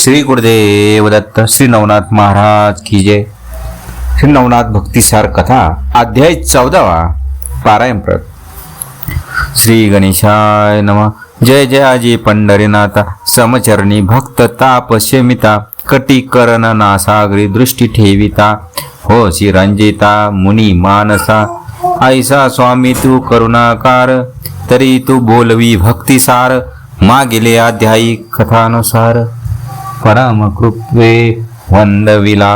श्री गुरुदेव दत्त श्री नवनाथ महाराज की जय. श्री नवनाथ भक्तिसार कथा अध्याय चौदावा पारायण प्रत श्री गणेशाय नम. जय जय आजी पंढरीनाथा समचरणी भक्त ताप शमिता कटी करण नासागरी दृष्टी ठेविता. हो श्री रंजिता मुनी मानसा ऐसा स्वामी तू करुणाकार तरी तू बोलवी भक्तिसार मागिले अध्यायी कथानुसार. परम कृपे वंदविला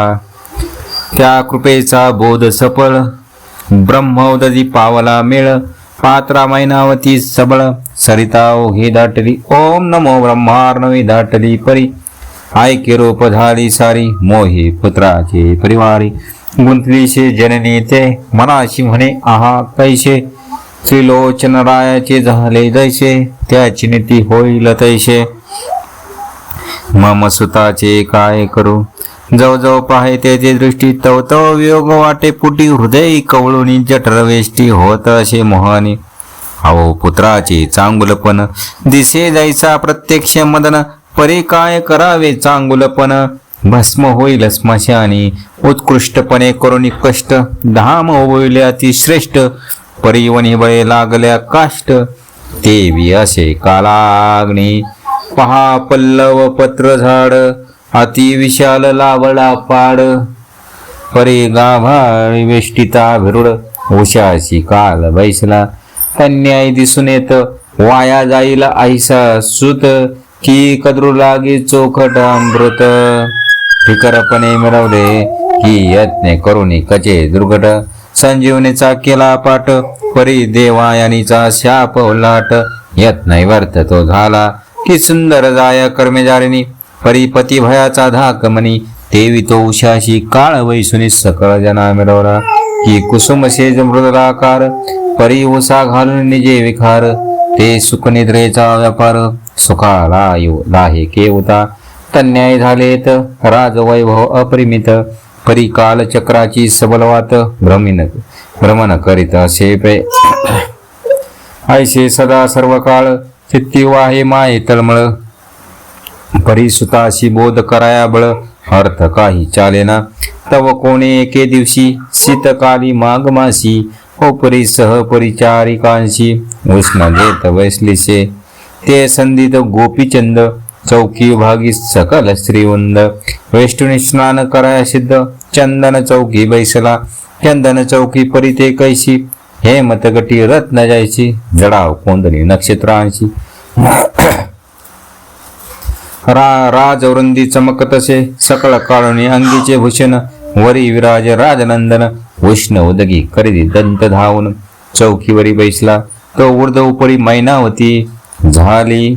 त्या कृपेचा बोध सफळ ब्रह्मोदधी पावला मेळ पात्रा मैनावती सबळ सरिता ओघी दाटली ओम नमो ब्रह्मार्णवी दाटली परी। ऐके रूप झाली सारी मोही पुत्राचे परिवारी। गुंतलीशे जननी ते मनाशी म्हणे आहा कैसे त्रिलोचन रायाचे झाले जैसे त्याची नीती होईल तैसे मम सुताचे काय करू? जवळजवळ पाहे त्याचे दृष्टी तव वियोग वाटे पुटी हृदय कवळूनी जठरवेष्टी होत असे मोहानी. अहो पुत्राचे चांगुलपण दिसे जायचा प्रत्यक्ष मदन परे काय करावे चांगुलपण? भस्म होईल स्मशानी उत्कृष्टपणे करुणी कष्ट धाम होईल अतिश्रेष्ठ परिवणी बळे लागल्या काष्ट. देवी असे कालाग्नी पहा पल्लव पत्र झाड अति विशाल लावळा पाड. परे गाभा वेष्टिता भिरुड उशाशी काल बैसला अन्याय दिसून येत वाया जाईल आईसा सुत. की कदरू लागे चोखट अमृत. फिकरपणे मिळवले की यत्ने करुणी कचे दुर्घट संजीवनीचा केला पाठ परी देवायानीचा शाप उलाट यत्न वर्त तो झाला की सुंदर जाय कर्मेजारिणी परिपती भयाचा धाक मनी देवी तो उशाशी काळ वैसुनी सकळ जना मिळवला. की कुसुम शेज मृदलाकार परी उसा घालून निजे विखार ते सुखनिद्रेचा व्यापार सुखाला लाहे केवता तन्याय झालेत राजवैभव अपरिमित परी काल चक्राची सबलवात भ्रमिन भ्रमण करीत असे ऐसे सदा सर्व काळ चित्ती वाहे माये तळमळ. परिसुताशी बोध कराया बळ. अर्थ काही चालेना. तव कोणे एके दिवशी? शीतकाली माघ मासी. ओपरी सह परिचारिकांशी. उष्ण घेत वैसलीसे ते संदित गोपीचंद. चौकी भागी सकल श्रीवंद. वेष्टुनी स्नान कराया सिद्ध. चंदन चौकी बैसला. चंदन चौकी परी ते कैशी हे मतगटी रत्न जायची जडाव कोंदणी नक्षत्रांशी रा राजवृंदी चमकत असे सकळ काळुणी अंगीचे भूषण वरी विराज राजनंदन उष्ण उदगी करीदी दंत धावून चौकीवरी बैसला तो ऊर्ध उपरी मैनावती झाली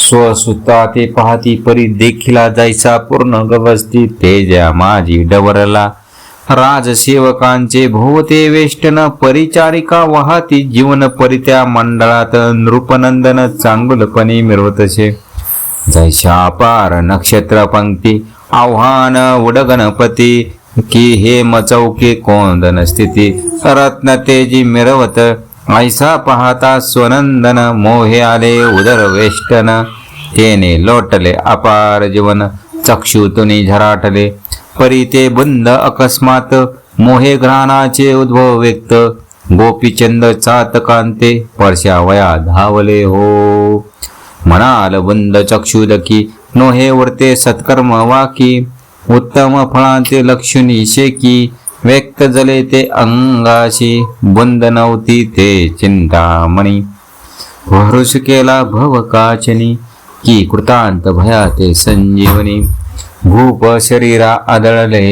स्वसुता ते पाहती परी देखिला जायचा पूर्ण गवस्ती तेजा माझी डवरला राजसेवकांचे भोवते वेष्टन परिचारिका वाहती जीवन परित्या मंडळात नृपनंदन चांगुलपणे मिरवतसे. जैशा पार नक्षत्र पंक्ती आव्हान उडगणपती की हे मचौके कोंदन स्थिती रत्न तेजी मिरवत ऐसा पाहता स्वनंदन मोहे आले उदर वेष्टन तेने लोटले अपार जीवन चक्षुतुनी झराटले परिते ते अकस्मात मोहे ग्रहणाचे उद्भव व्यक्त. गोपीचंद चातकांते परशा वया धावले हो. म्हणाल बंद चक्षुदकी नोहे वरते सत्कर्म वाकी. उत्तम फळांचे लक्षणी शेकी व्यक्त जले ते अंगाशी. बुंद नव्हती ते चिंतामणी. भरुष केला भव काचनी की कृतांत भयाते संजीवनी. भूप शरीरा आदळले.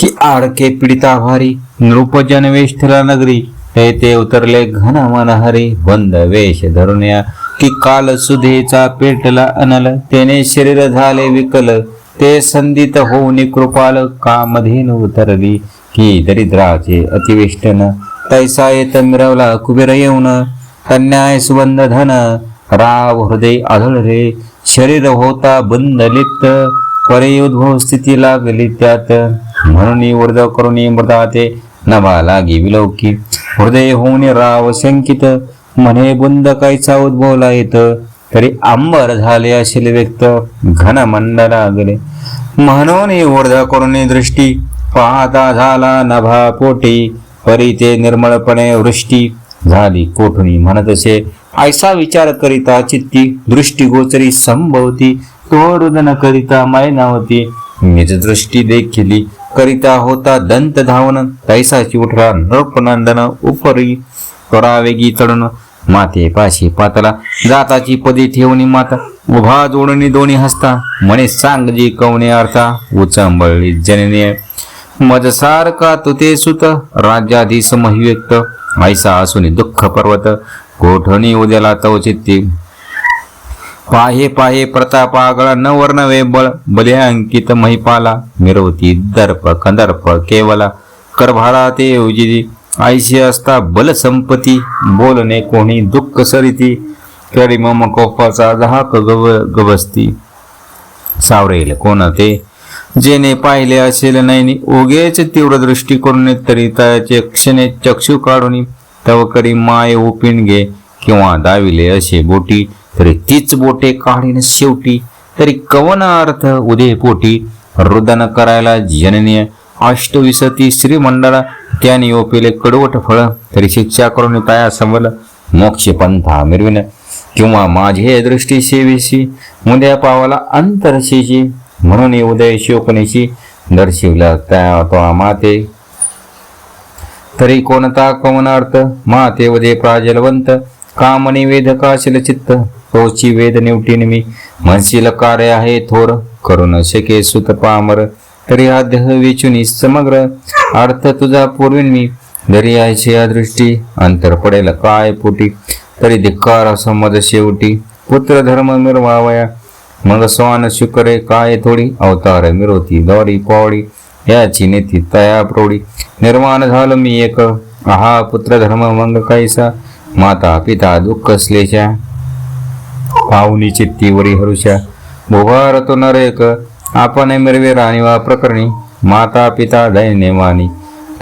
की आडके पीडिताभारी भारी नृपजन वेष्ठला नगरी ते ते उतरले घन मनहरी बंद वेश धरुण्या की काल सुधेचा पेटला अनल तेने शरीर झाले विकल ते संधित होऊन कृपाल कामधेन उतरली की दरिद्राचे अतिवेष्टन तैसा येत मिरवला कुबेर येऊन कन्याय सुबंध धन राव हृदय आढळ रे शरीर होता बंद लिप्त परे उद्भव स्थिती लागली त्यात. म्हणून वर्ध करून मृदा ते नभा लागी विलोकी. हृदय होऊन राव शंकित म्हणे बुंद कायचा उद्भवला येत तरी अंबर झाले असेल व्यक्त घन मंडला लागले. म्हणून ऊर्ध्व करून दृष्टी पाहता झाला नभा पोटी परी ते निर्मळपणे वृष्टी झाली. कोठणी म्हणत असे ऐसा विचार करिता चित्ती दृष्टीगोचरी संभवती तो रुदन करिता मैनावती निज दृष्टी देखिली करिता होता दंत धावन तैसा चिवठरा नृपनंदन उपरी करावेगी चढण माते पाशी पातला जाताची पदी ठेवणी माता उभा जोडणी दोन्ही हसता म्हणे सांग जी कवणे अर्था उचंबळली जनने. मज सारखा तुते सुत राज्याधीश महिव्यक्त ऐसा असून दुःख पर्वत कोठणी उद्याला तवचित्ती. पाहे पाहे पाहे प्रतापागळा न वर्णवे बळ बले अंकित महिपाला मिरवती दर्प कंदर्प केवला करभारा ते उजिरी आयशी असता बल संपती बोलणे कोणी दुःख सरिती करी मम कोपाचा दहाक गव गवस्ती. सावरेल कोण ते? जेने पाहिले असेल नाही ओगेच तीव्र दृष्टी करून तरी त्याचे क्षणे चक्षु काढून तवकरी माय उपिण घे. किंवा दाविले असे बोटी तरी तीच बोटे काढीन शेवटी. तरी कवन अर्थ उदे पोटी? रुदन करायला जननीय अष्टविसती श्रीमंडळा त्याने ओपिले कडवट फळ तरी शिक्षा करून तया समल मोक्ष पंथा मिरविन. किंवा माझे दृष्टी सेवेशी मुद्या पावाला अंतरशीची म्हणून उदय शोकनेशी दर्शिवला त्या तो माते. तरी कोणता कवनार्थ माते वदे प्राजलवंत. कामनी वेद काशील चित्त. तोची वेद निवटीन मी म्हणशील कार्य आहे थोर. करून शके सुत पामर. तरी हा देह वेचुनी समग्र. अर्थ तुझा पूर्वीन मी. दरी यायची या दृष्टी अंतर पडेल काय पोटी. तरी धिक्कार असमज शेवटी. पुत्र धर्म मिरवावया. मग स्वान शुकरे काय थोडी. अवतार मिरोती दौडी पावडी. याची नेती तया प्रौढी। निर्माण झालो मी एक। आहा पुत्र धर्म मंग कैसा? माता पिता दुःख असलेच्या पाहुनी चित्तीवरी हरुषा। भुभार तो नरेक। आपण मिरवे राणीवा प्रकरणी। माता पिता दैन्यमानी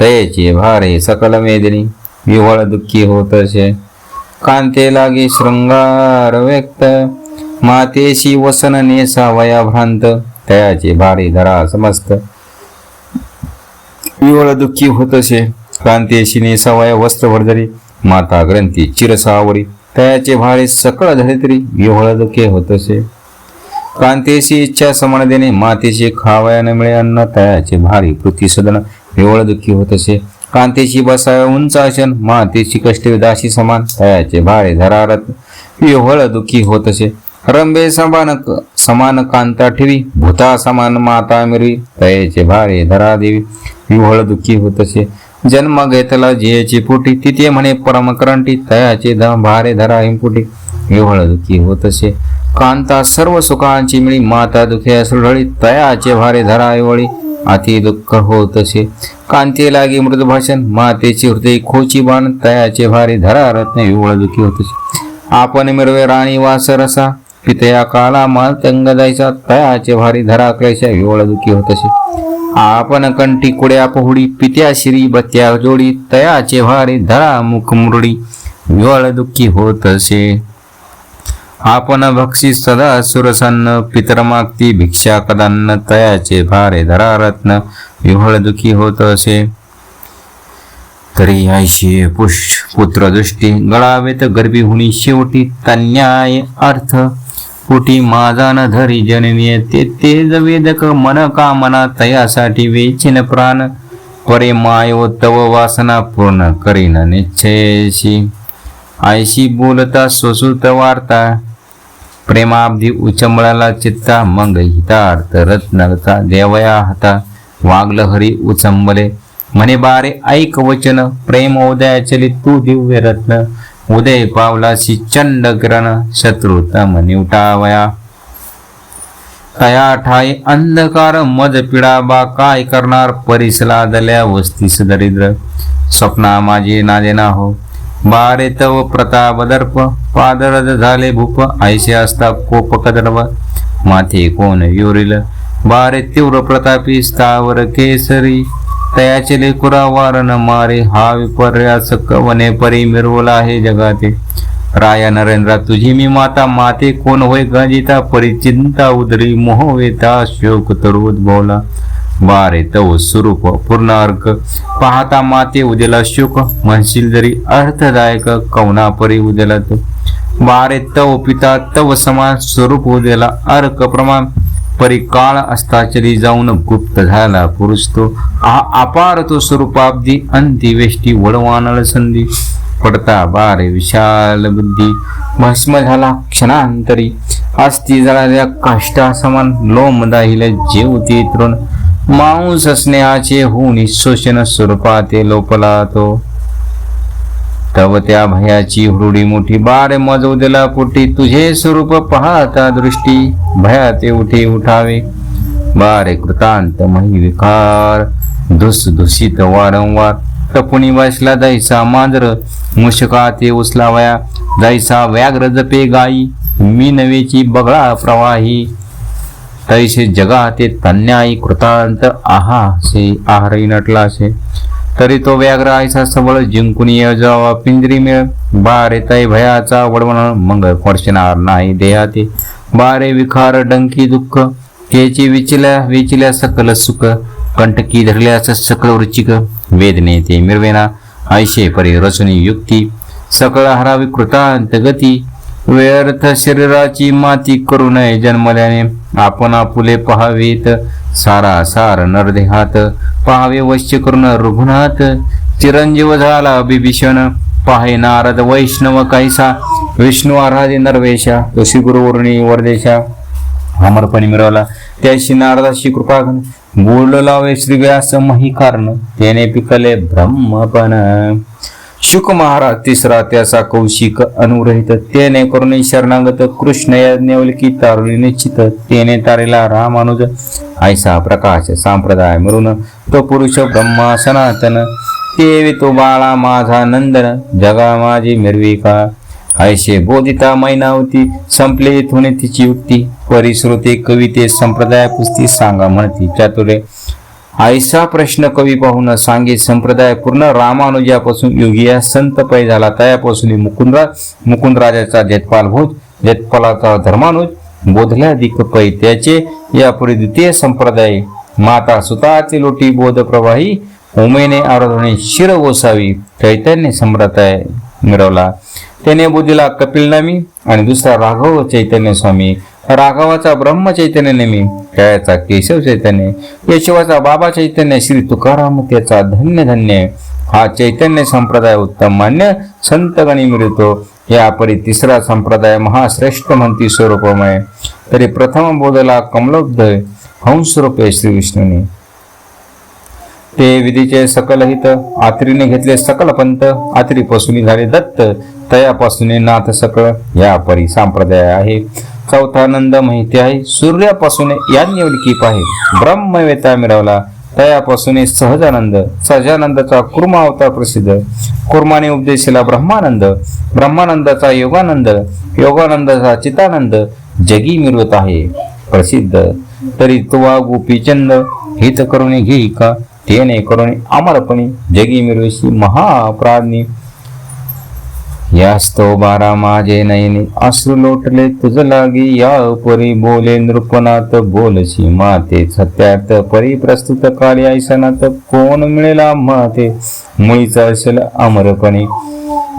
तयेचे भारे सकल मेदिनी। विवळ दुःखी होत असे कांते लागे शृंगार व्यक्त। मातेशी वसन नेसावया भ्रांत। तयाचे भारे धरा समस्त। विवळ दुःखी होत असे. शिने सवाय वस्त्र भरधरी माता ग्रंथी चिरसावरी तयाचे भारे सकळ धरे तरी विवळ दुःखे होत असे. कांतेशी इच्छा समान देणे मातेशी खावया न मिळे अन्न तयाचे भारी पृथ्वी सदन विवळ दुःखी होत असे. कांतेशी बसाव्या उंच आसन मातेची कष्ट दाशी समान तयाचे भारे धरारत विवळ दुःखी होत असे. रंबे समान समान कांता ठेवी भूता समान माता मिरवी तयाचे भारे धरा देवी. विवळ दुःखी होत असे. जन्म घेतला जियेची पोटी तिथे म्हणे परमक्रांती तयाचे ध भारे धरा हिमपुटी विवळ दुःखी होत असे. कांता सर्व सुखांची मिळी माता दुखे सुरळी तयाचे भारे धरावळी अति दुःख होत असे. कांती लागे मृद भाषण मातेची हृदय खोची बाण तयाचे भारे धरा रत्न विवळ दुःखी होत असे. आपण मिरवे राणी वास रसा पितया काला माल तंग जायचा तयाचे भारी धरा क्लेशा विवळ दुःखी होत असे. आपण कंठी कुड्या पोहडी पित्या शिरी बत्या जोडी तयाचे भारी धरा मुख मुरडी विवळ दुःखी होत असे. आपण भक्षी सदा सुरसन्न पितर मागती भिक्षा कदान्न तयाचे भारे धरा रत्न विव्हळ दुखी होत असे. तरी ऐशी पुष पुत्र दृष्टी गळावेत गर्भी हुणी शेवटी तन्याय अर्थ पोटी माझा न धरी जननीय ते तेज वेदक मन कामना तयासाठी वेचिन प्राण. परे मायो तव वासना पूर्ण करीन निश्चयशी. आयशी बोलता स्वसुत वार्ता. प्रेमाब्धी उचंबळाला चित्ता मंग हितार्थ रत्नचा देवया हाता. वागल हरी उचंबले. म्हणे बारे ऐक वचन. प्रेम उदयाचली तू दिव्य रत्न. उदय पावलाशी चंड किरण शत्रुतम निवटावया। तया ठाई अंधकार मद पिडा बा काय करणार? परिसला दल्या वस्तीस दरिद्र। स्वप्ना माझी नादेना हो बारे तव प्रताप दर्प पादरद झाले भूप ऐसे असता कोप कदर्व। माथे कोण योरिल? बारे तीव्र प्रतापी स्थावर केसरी। तयाचे लेकुरा वारण मारे हा विपर्यास कवने परी मिरवला आहे जगाते राया नरेंद्रा तुझी मी माता माते कोण होय गजिता परिचिंता उदरी मोहवेता शोक शोक तरुद्भवला बारे तव स्वरूप पूर्ण अर्क पाहता माते उद्याला शोक म्हणशील जरी अर्थदायक कवना परी उद्याला तू बारे तव पिता तव समान स्वरूप उद्याला अर्क प्रमाण परिकाळ अस्ताचरी जाऊन गुप्त झाला पुरुष तो. आ अपार तो स्वरूपाब्दी अंती वेष्टी वडवानळ संधी. पडता बारे विशाल बुद्धी. भस्म झाला क्षणांतरी. अस्ती जळाल्या काष्टा समान लोम दाहिले जेवती तृण. मांस स्नेहाचे होऊन शोषण स्वरूपाते लोपला तो तव त्या भयाची हुरडी मोठी बाळ मजव दिला पोटी. तुझे स्वरूप पाहता दृष्टी भयाते उठे उठावे. बारे कृतांत मही विकार धुस धुसित वारंवार. टपुणी बसला दैसा मांजर मुशका ते उचलावया. जैसा व्याघ्र जपे गाई मी नवेची बगळा प्रवाही. तैसे जगा ते तन्याई कृतांत आहा से आहारही नटला से तरी तो व्याघ्र आयसा सबळ जिंकून ये जावा पिंजरी मिळ. बारे तै भयाचा वडवण मंग फडशणार नाही देहाते. बारे विखार डंकी दुःख. केची विचल्या विचल्या सकल सुख. कंटकी धरल्यास सकल वृचिक. वेदने ते मिरवेना. ऐशे परी रचनी युक्ती. सकळ हरावी कृतांत गती. व्यर्थ शरीराची माती करू नये जन्मल्याने. आपण आपुले पहावेत. सारा सार नरदेहात पहावे वश्य करून रघुनाथ चिरंजीव झाला बिभीषण पाहे नारद वैष्णव कैसा विष्णू आराधी नरवेशा ऋषी गुरुवर्णी वरदेशा अमरपणी मिळवला त्याशी नारदाशी कृपा बोल लावे श्री व्यास मही कारण त्याने पिकले ब्रह्मपण. शुक महाराज तिसरा त्याचा कौशिक अनुरहित. त्याने करुणे शरणागत कृष्ण यज्ञवल्की तारुणी निश्चित. तेने तारेला रामानुज ऐसा प्रकाश संप्रदाय मिळून तो पुरुष ब्रह्मा सनातन. तेवी तो बाळा माझा नंदन जगा माझी मिरविका. ऐशे बोधिता मैनावती संपले होणे तिची युक्ती. परिश्रुते कविते संप्रदाय पुस्ती सांगा म्हणती चातुरे. ऐसा प्रश्न कवी पाहून सांगे संप्रदाय पूर्ण रामानुजापासून योगिया संत पै झाला तयापासून मुकुंदराज मुकुंदराजाचा जेतपाल भोज जेतपालाचा धर्मानुज बोधल्या दिक पै त्याचे यापुढे द्वितीय संप्रदाय माता सुताची लोटी बोध प्रवाही उमेने आराधने शिर ओसावी चैतन्य संप्रदाय मिळवला. त्याने बुद्धीला कपिल नामी आणि दुसरा राघव चैतन्य स्वामी. राघवाचा ब्रह्म चैतन्य नेमी त्याचा केशव चैतन्य केशवाचा बाबा चैतन्य श्री तुकाराम त्याचा धन्य धन्य. हा चैतन्य संप्रदाय उत्तम मान्य संतगणी मिळतो यापरी तिसरा संप्रदाय महाश्रेष्ठ म्हणती स्वरूपमय. तरी प्रथम बोधला कमलोदय हंस रूपे श्री विष्णूने. ते विधीचे सकल हित आत्रीने घेतले सकल पंत आत्रीपासून झाले दत्त तयापासून नाथ सकळ. या परी संप्रदाय आहे. चौथा नंद माहिती आहे. सूर्यापासून याज्ञवल्की आहे ब्रह्मवेता मिळवला. तयापासून सहजानंद सहजानंदाचा कुर्मा अवतार प्रसिद्ध. कुर्माने उपदेशिला ब्रह्मानंद. ब्रह्मानंदाचा योगानंद योगानंदाचा चितानंद जगी मिरवत आहे. प्रसिद्ध. तरी तुवा गोपीचंद हित करून घेई का? तेने करून अमरपणी जगी मिरवशी महाप्राज्ञी यास्तो बारा माझे नयनी अश्रू लोटले तुझ लागी या परी बोले नृपनाथ बोलशी माते सत्यार्थ परी प्रस्तुत काळी ऐसनात कोण मिळेल माते? मुळीचा असेल अमरपणे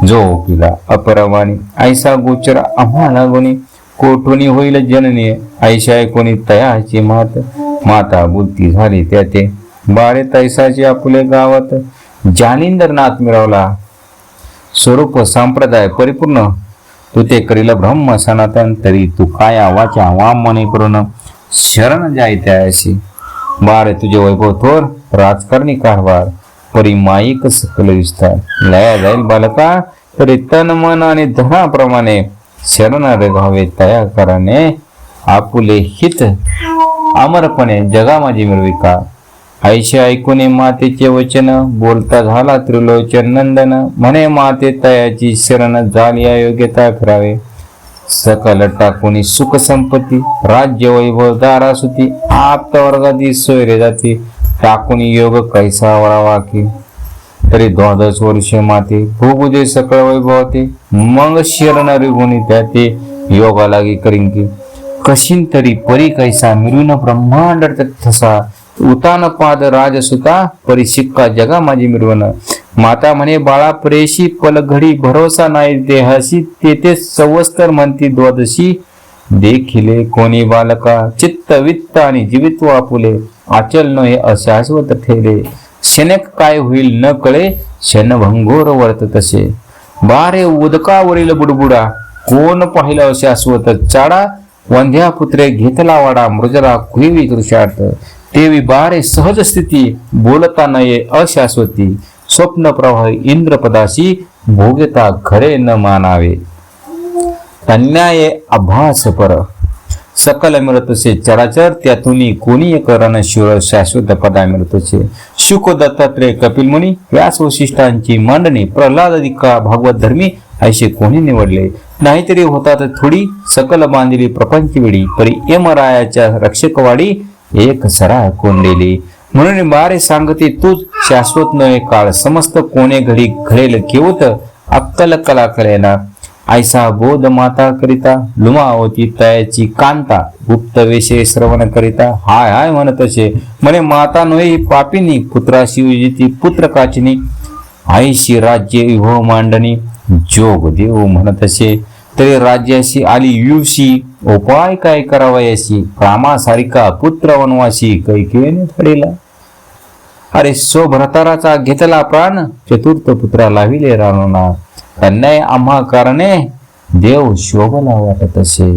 जो किला अपरवाणी ऐसा गोचर आम्हाला गुणी कोठुनी होईल जननी ऐशा कोणी तयाची मात माता बुद्धी झाली त्या ते बाळे तैसाची आपले गावात जालिंदरनाथ मिळवला स्वरूप संप्रदाय परिपूर्ण. तू ते करील ब्रह्म सनातन तरी तू काया वाचा वामने करून शरण जाय त्याशी बारे तुझे वैभव थोर राजकारणी कारभार. परी माईक सकल विस्तार. लया जाईल बालका तरी तन मन आणि धनाप्रमाणे. शरण रेघावे तया कराने आपुले हित अमरपणे जगा माझी मिळविका ऐशे ऐकून मातेचे वचन बोलता झाला त्रिलोचन नंदन. म्हणे माते तयाची शरण झाली अयोग्यता फिरावे सकल टाकून सुख संपत्ती राज्य वैभव दारासुती आप्त वर्गाती सोयरे जाती. टाकून योग कैसा वळावा की? तरी द्वादश वर्षे माते भोगुदे सकळ वैभवते मग शरण रिगुणी त्या ते योगा लागे करीन की? कशीन तरी परी कैसा मिळून ब्रह्मांड तसा उतान पाद राजसुता परिशिक्का जगा माझी मिरवण माता म्हणे बाळा प्रेशी पलघडी भरोसा नाही देहाशी तेथे सवस्तर म्हणती द्वादशी देखिले कोणी बालका चित्त वित्त आणि जीवित्व आपुले आचल नये अशाश्वत ठेले क्षणक काय होईल न कळे क्षणभंगोर वर्त तसे बारे उदकावरील बुडबुडा कोण पाहिलं अशाश्वत चाडा वंध्या पुत्रे घेतला वाडा मृजला कुहिवी कृषार्थ तेवी बारे सहज स्थिती बोलता नये अशाश्वती. स्वप्न प्रवाह इंद्रपदाशी भोगता खरे न मानावे. अन्याय अभास पर. सकल मिळतसे चराचर त्यातून कोणी एक शिव शाश्वत पदा मिळतसे शुक दत्तात्रय कपिल मुनी व्यास वशिष्ठांची मांडणी प्रल्हाद अधिका भागवत धर्मी ऐसे कोणी निवडले? नाहीतरी होतात थोडी सकल बांधिली प्रपंच वेळी परी यमरायाच्या रक्षकवाडी एक सरा कोंडेली. म्हणून बारे सांगते तूच शाश्वत नये काळ समस्त कोणे घडी घडेल केवत अक्कल कला कळेना. ऐसा बोध माता करिता लुमावती तयाची कांता गुप्त वेशे श्रवण करिता. हाय हाय म्हणत असे म्हणे माता नोई पापिनी पुत्राशी उजिती पुत्र काचिनी. आईशी राज्य विभव मांडणी जोग देव म्हणत असे. तरी राज्याशी आली युवशी उपाय काय करावयाशी रामासारिका कामासारिका पुत्र वनवासी कैकेने थडेला अरे सो घेतला प्राण चतुर्थ पुत्रा लाविले राणूना. अन्याय आम्हा कारणे देव शोभला वाटत असे.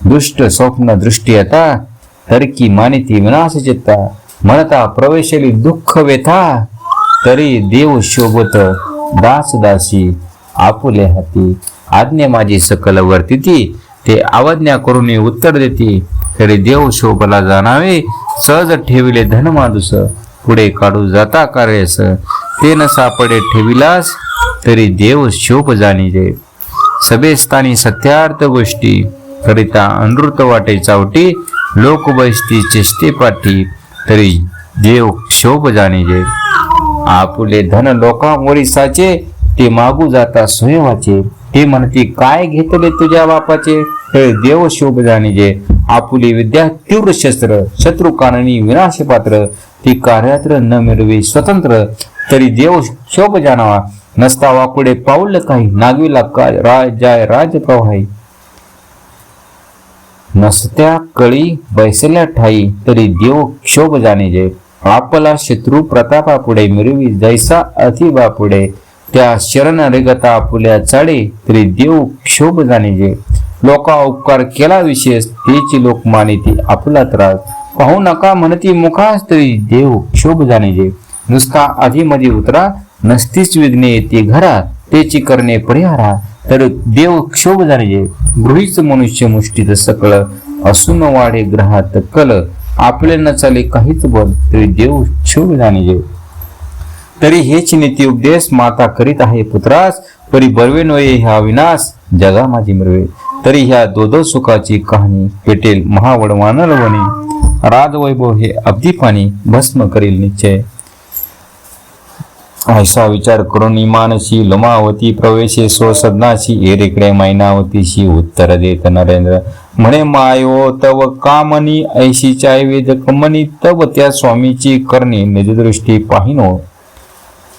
दुष्ट स्वप्न दृष्टी आता तरकी मानिती विनाश चित्ता. म्हणता प्रवेशली दुःख व्यथा तरी देव शोभत दास दासी आपुले हाती. आज्ञा माझी सकल वर्तिती ते अवज्ञा करून उत्तर देते. तरी देव शोभला जाणावे सहज ठेविले धन माणूस. पुढे काढू जाता कार्यस ते न सापडे ठेविलास तरी देव शोभ जाणीजे. सभेस्थानी सत्यार्थ गोष्टी करिता अनृत वाटे चावटी लोक बैसती चेष्टे पाठी तरी देव शोभ जाणीजे. आपुले धन लोकांवरी साचे ते मागू जाता स्वयंवाचे. ते म्हणते काय घेतले तुझ्या बापाचे? हे देव शोभ जाणीजे आपुली विद्या तीव्र शस्त्र शत्रू कारणी विनाश पात्र ती कार्यात्र न मिळवी स्वतंत्र. तरी देव शोभ जाणावा नसता वाकुडे पाऊल काही. नागविला काय राज जाय राज प्रवाही नसत्या कळी बैसल्या ठाई. तरी देव क्षोभ जाणीजे आपला शत्रू प्रतापापुढे मिरवी जैसा अतिबापुढे. पुढे त्या शरण रेगता आपुल्या चाडे तरी देव क्षोभ जाणीजे. लोका उपकार केला विशेष तेची लोक मानिती आपला त्रास. पाहू नका म्हणती मुखास तरी देव क्षोभ जाणीजे. नुसता आधीमध्ये उतरा नसतीच विघ्ने येते घरा तेची करणे परिहारा तर देव क्षोभ जाणीजे. गृहीच मनुष्य मुष्टीत सकळ असून वाढे ग्रहात कल. आपले न चाले काहीच बल तरी देव क्षोभ जाणीजे. तरी हेच नीती उपदेश माता करीत आहे पुत्रास. परी बरवे नये ह्या विनाश. जगा माझी मिरवे. तरी ह्या दोदो सुखाची कहाणी पेटेल महावडवानर वनी. राजवैभव हे अब्दी पाणी भस्म करील निश्चय. ऐसा विचार करून इमानशी लुमावती प्रवेशे सो सदनाशी एरेकडे मैनावतीशी उत्तर देत नरेंद्र. म्हणे मायो तव कामनी ऐशीच्या वेद कमनी तव त्या स्वामीची करणे. निजदृष्टी पाहिनो.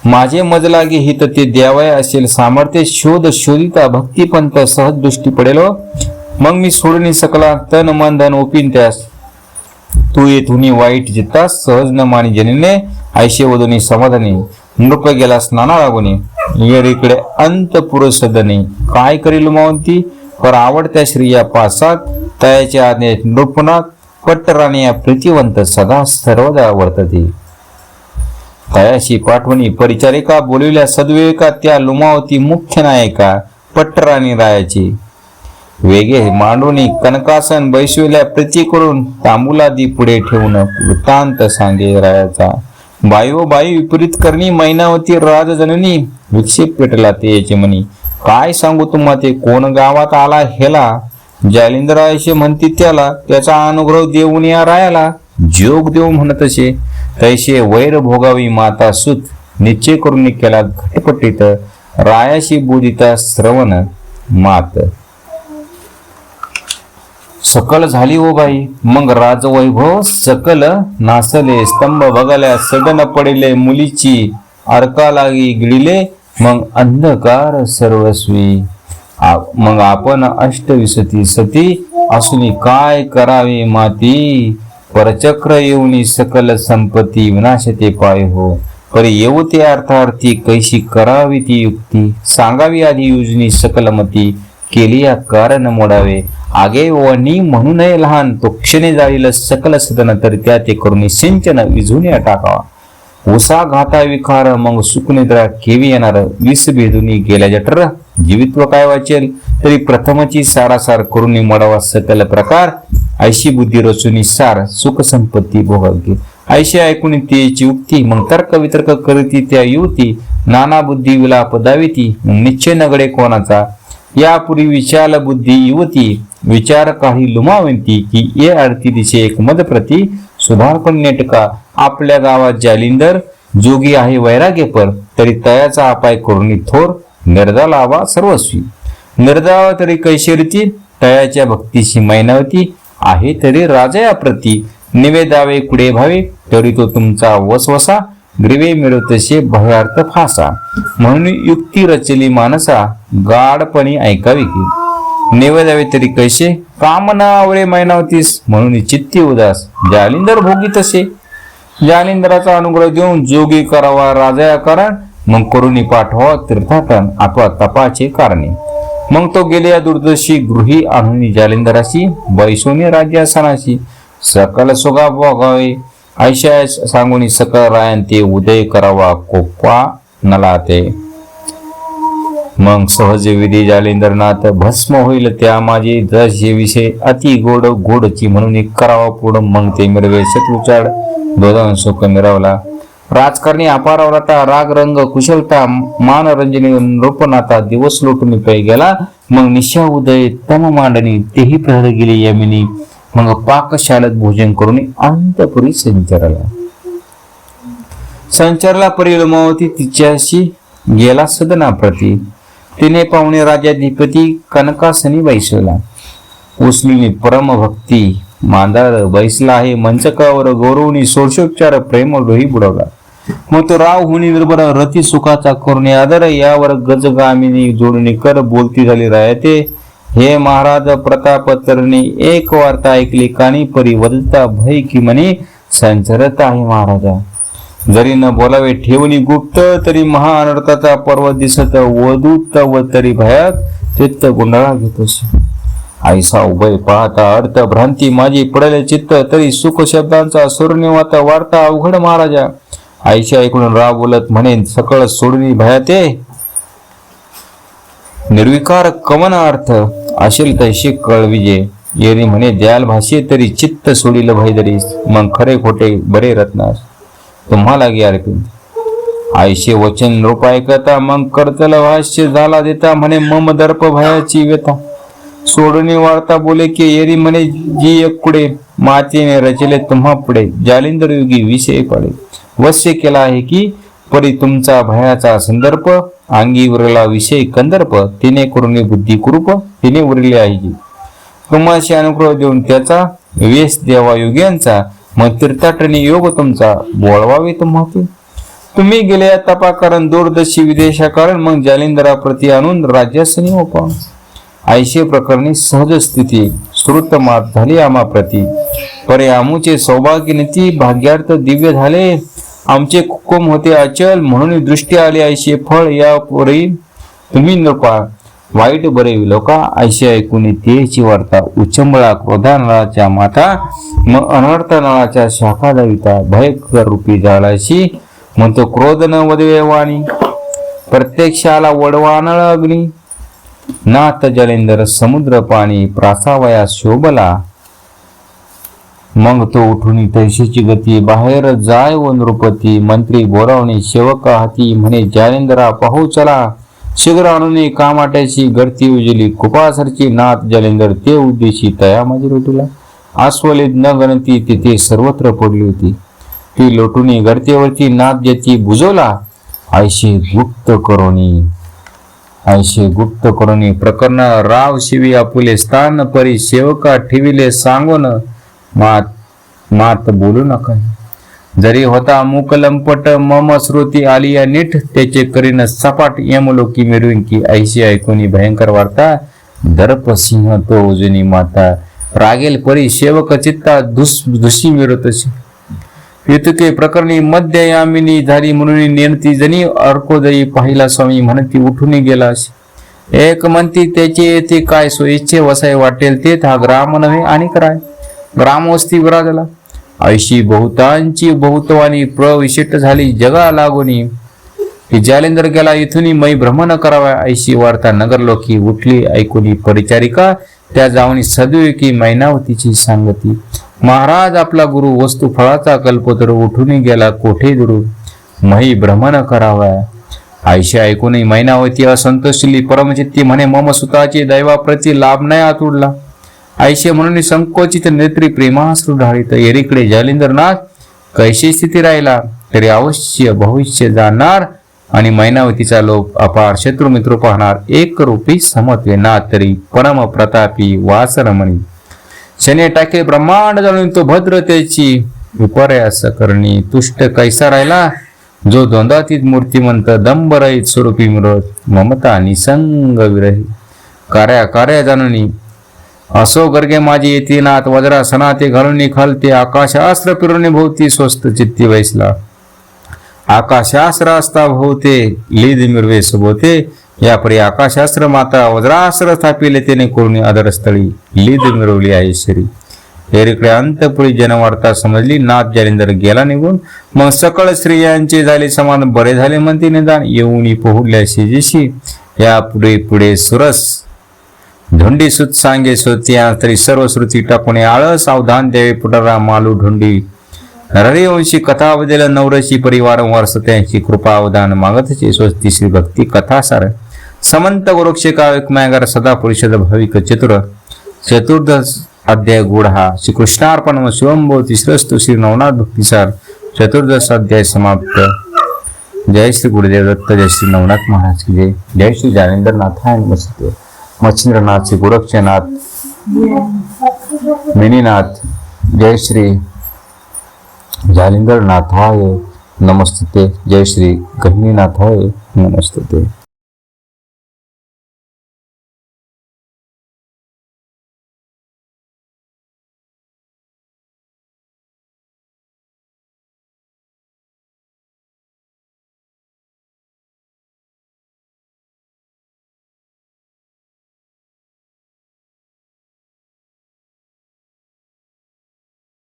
माझे मजलागे हित ते द्यावय असेल सामर्थ्य शोध शोधिता भक्तीपंत सहज दृष्टी पडेलो हो. मग मी सोडणी सकला तन मन धन ओपिन त्यास. तू येथून वाईट जितास सहज न मानी जनीने आयशे वधुनी समाधानी. नृप गेला स्नाना लागून येडीकडे अंत पुरुषदनी काय करील मावंती? पर आवडत्या श्रिया पासात तयाच्या आज्ञेत नृपनाथ पट्टराणी या प्रीतिवंत सदा सर्वदा वर्तते. तयाशी पाठवणी परिचारिका बोलविल्या सद्विवेका त्या लुमावती मुख्य नायिका पट्टराणी रायाची. वेगे मांडूनी कनकासन बैसविल्या प्रती करून तांबुलादी पुढे ठेवून वृत्तांत सांगे रायाचा. बायो बाई विपरीत करणी मैनावती राजजननी विक्षेप पेटला ते याचे म्हणी काय सांगू तुम्हा ते? कोण गावात आला हेला? जालिंदरायशे म्हणती त्याला त्याचा अनुग्रह देऊन या रायाला. जोग देव म्हणत असे. तैसे वैर भोगावी माता सुत निश्चय करून केला घटपटीत रायाशी बोधिता श्रवण मात. सकल झाली ओ बाई मग राजवैभव सकल नासले स्तंभ बघाल्या सडन पडिले मुलीची अर्का लागी गिळिले मग अंधकार सर्वस्वी. मग आपण अष्टविसती सती असून काय करावे माती? परचक्र येऊनी सकल संपत्ती विनाशते पाय हो. पर येऊ ते अर्थार्थी कैशी करावी ती युक्ती? सांगावी आधी योजनी सकल मती. केली या कारण मोडावे. आगे वणी म्हणू नये लहान. तो क्षणे जाळील सकल सदन तर त्या ते करून सिंचन विझून टाकावा. उसा घाता विखार मग सुखनिद्रा केवी येणार. विस भेदुनी गेल्या जटर जीवित्व काय वाचेल? तरी प्रथमची सारासार करून मोडावा सकल प्रकार. ऐशी बुद्धी रचुनी सार सुख संपत्ती भोगवते. ऐशी ऐकून तेची उक्ती मग तर्क वितर्क करती त्या युवती नाना बुद्धी विलाप दाविती निश्चय नगडे कोणाचा? यापूर्वी विशाल बुद्धी युवती विचार काही लुमावंती की ये आरती दिशे एक मद प्रती सुधारपण नेटका आपल्या गावात जालिंदर जोगी आहे वैराग्यपर तरी तयाचा अपाय करून थोर निर्दा लावा सर्वस्वी. निर्दावा तरी कैशरीची तयाच्या भक्तीशी मैनावती आहे तरी राजया प्रती निवेदावे कुडे भावे तरी तो तुमचा वसवसा ग्रीवे मिळवतसे भयार्थ फासा. म्हणून युक्ती रचली माणसा गाडपणी ऐकावी की. निवेदावे तरी कैसे? कामना आवळे मैनावतीस. म्हणून चित्ती उदास. जालिंदर भोगी तसे. जालिंदराचा अनुग्रह देऊन जोगी करावा राजा कारण मग करुणी पाठवा तीर्थाटन अथवा तपाचे कारणे. मग तो गेले या दुर्दशी गृही आणून जालिंदराशी बैसोनी राज्यासनाशी. सकल सुगा भोगावे ऐशा सांगून सकल रायन ते उदय करावा कोप्पा नला ते मग सहज विधी जालिंदरनाथ भस्म होईल त्या माझे जस हे विषय अति गोड गोडची म्हणून एक करावा पुढं. मग ते मिळवे शत्रुचाड दोन सुख मिरवला. राजकारणी अपारावरता राग रंग कुशलता मानरंजनी नृपनाथा दिवस लोटून पै गेला. मग निशा उदय तम मांडणी तेही प्रहर गेली यमिनी. मग पाकशाळेत भोजन करून अंतपुरी संचारला. संचारला परिलमावती तिच्याशी गेला सदनाप्रती. तिने पाहुणे राजाधिपती कनकासनी बैसवला. परम परमभक्ती मांदार बैसला आहे मंचकावर गौरवनी सोडशोपचार प्रेम लोही बुडवला. मग तो राव हुनी निर्भर रती सुखाचा करुणे आदर यावर गजगामिनी जोडणी कर बोलती झाली राहते हे महाराज प्रताप तरणी एक वार्ता ऐकली कानी परी वदता भय कि म्हणे संचरत आहे महाराजा. जरी न बोलावे ठेवणी गुप्त तरी महाअनर्थाचा पर्व दिसत वधूत व तरी भयात चित्त गुंडाळा घेतोस. आईसा उभय पाहता अर्थ भ्रांती माझी पडले चित्त तरी सुख शब्दांचा सुरनिवाता वार्ता अवघड महाराजा. आईशी ऐकून राव बोलत म्हणेन सकळ सोडणी भयाते निर्विकार कवन अर्थ असेल तशी कळविजे. येरी म्हणे द्याल भाषे तरी चित्त सोडील भाईदरी मग खरे खोटे बरे रत्नास. तुम्हाला गे अर्पित आईशे वचन रूप ऐकता मग करतल भाष्य झाला देता म्हणे मम दर्प भयाची व्यथा. सोडणी वार्ता बोले की येरी म्हणे जी एक पुढे मातेने रचले तुम्हा पुढे. जालिंदर युगी विषय पडे. वश्य केला आहे की परी तुमचा भयाचा संदर्भ अंगी उरला विषय कंदर्प तिने करून बुद्धी कुरूप तिने उरले आहे जी तुम्हाशी अनुग्रह देऊन त्याचा वेश देवा योग्यांचा मग तीर्थाटनी योग तुमचा बोळवावे तुम्हा तुम्ही गेले तपा कारण दूरदर्शी विदेशा कारण मग जालिंदराप्रती आणून राज्यासनी ओपा आयशे प्रकरणी सहज स्थिती श्रुत मात झाली आमाप्रती परे आमूचे सौभाग्य नीती भाग्यार्थ दिव्य झाले. आमचे कुकुम होते अचल म्हणून दृष्टी आली. ऐशे फळ या पोरी तुम्ही नृपा वाईट बरे लोका ऐशी ऐकून तेची वार्ता उचंबळा क्रोधा नळाच्या माता मग अनर्थ नळाच्या शाखा दविता भयकर रूपी जाळाशी म्हणतो क्रोध न वदवे वाणी प्रत्यक्षाला वडवानळ अग्नी नाथ जलेंदर समुद्र पाणी प्रासावया शोभला मग तो उठून तैशीची गती बाहेर जाय व नृपती मंत्री बोरावणे शेवक हाती म्हणे जालेंद्रा पाहू चला. शीघ्र आणून कामाट्याची गडती उजली कुपासरची नाथ जालेंदर ते उद्देशी तया माझी रोटीला. आस्वलित न गणती तिथे सर्वत्र पडली होती. ती लोटून गडतेवरती नाथ ज्याची बुजवला. ऐशी गुप्त करोनी ऐशी गुप्त करोनी प्रकरण राव शिवी आपुले स्थान परी सेवका ठेविले सांगून. मात मात बोलू नका. जरी होता मुकलंपट मम श्रुती आलिया नीट त्याचे करीन सपाट यमलोकी मिरविंकी ऐशी ऐकूनी भयंकर वार्ता. दर्प सिंह तो उजनी माता रागेल परी सेवक चित्ता दुस दुषी मिरतशी युतके प्रकरणी मध्य यामिनी झाली म्हणून नेणती जनी अर्कोदयी पाहिला स्वामी म्हणती उठून गेला एक म्हणती त्याचे येथे काय सोयीचे वसाय वाटेल ते हा ग्राम नव्हे आणि कराय ग्रामवस्ती विराजला. ऐशी बहुतांची बहुत्वानी प्रविशिष्ट झाली जगा लागोनी. की जालेंद्र गेला इथून मै भ्रमण करावा. ऐशी वार्ता नगर लोकी उठली. ऐकुनी परिचारिका त्या जावणी सदैव मैनावतीची सांगती. महाराज आपला गुरु वस्तू फळाचा कल्पतर उठून गेला कोठे दुरू? मही भ्रमण करावा. आयशी ऐकूनही मैनावती असंतोषली. परमचित्ती म्हणे मम सुताचे दैवाप्रती लाभ नाही आतुडला आयशे म्हणून संकोचित नेत्री प्रेमाश्रू ढाळीत एरीकडे जालिंदरनाथ कैशी स्थिती राहिला? तरी अवश्य भविष्य जाणार आणि मैनावतीचा लोप अपार शत्रुमित्र पाहणार. एक रूपी समत्वे ना तरी परम प्रतापी वासरमणी. शने टाके ब्रह्मांड जाणून तो भद्रतेची विपर्यास करणी. तुष्ट कैसा राहिला? जो द्वंद्वातीत मूर्तिमंत दंबरहित स्वरूपी मिळत ममता निसंग विरही. कार्या कार्या जाणून असो गर्गे माझी येती नाथ वज्रा ते घालून खालते आकाशास्त्र फिरून भोवती स्वस्त चित्ती वैसला. आकाशास्त्र असता भोवते लीद मिरवे सोबते. यापरी आकाशास्त्र माता वज्रास्त्र स्थापिले तेने करून आदरस्थळी लीद मिरवली आहे श्री. हेरीकडे अंतपुरी जनवार्ता समजली नाथ जालिंदर गेला निघून. मग सकळ स्त्रियांचे झाले समान बरे झाले म्हणते निदान येऊन पोहुडल्या शेजीशी या पुढे पुढे सुरस. धोंडी सुत सांगे सोत्या तरी सर्व श्रुती टाकून आळ सावधान देवे पुटरा मालू ढोंडी. हरिवंशी कथा बदल नवरशी परिवारंवार सत्यांची कृपा अवदान मागतचे स्वस्ती श्री भक्ती कथा सार समंत वृक्ष काव्यकमागार सदा परिषद भाविक चतुर. चतुर्दश अध्याय गुढ हा. श्री व शिवंभो तिसरस्तु श्री नवनाथ भक्तिसार. चतुर्दश अध्याय समाप्त. जय श्री गुरुदेव दत्त जय श्री नवनाथ महाराज की जय. जय श्री ज्ञानेंद्रनाथ मस्त मच्छिंद्रनाथ श्री गोरक्षनाथ मिनीनाथ जय श्री जालिंदर नमस्ते जय श्री गहिनीनाथाय नमस्ते.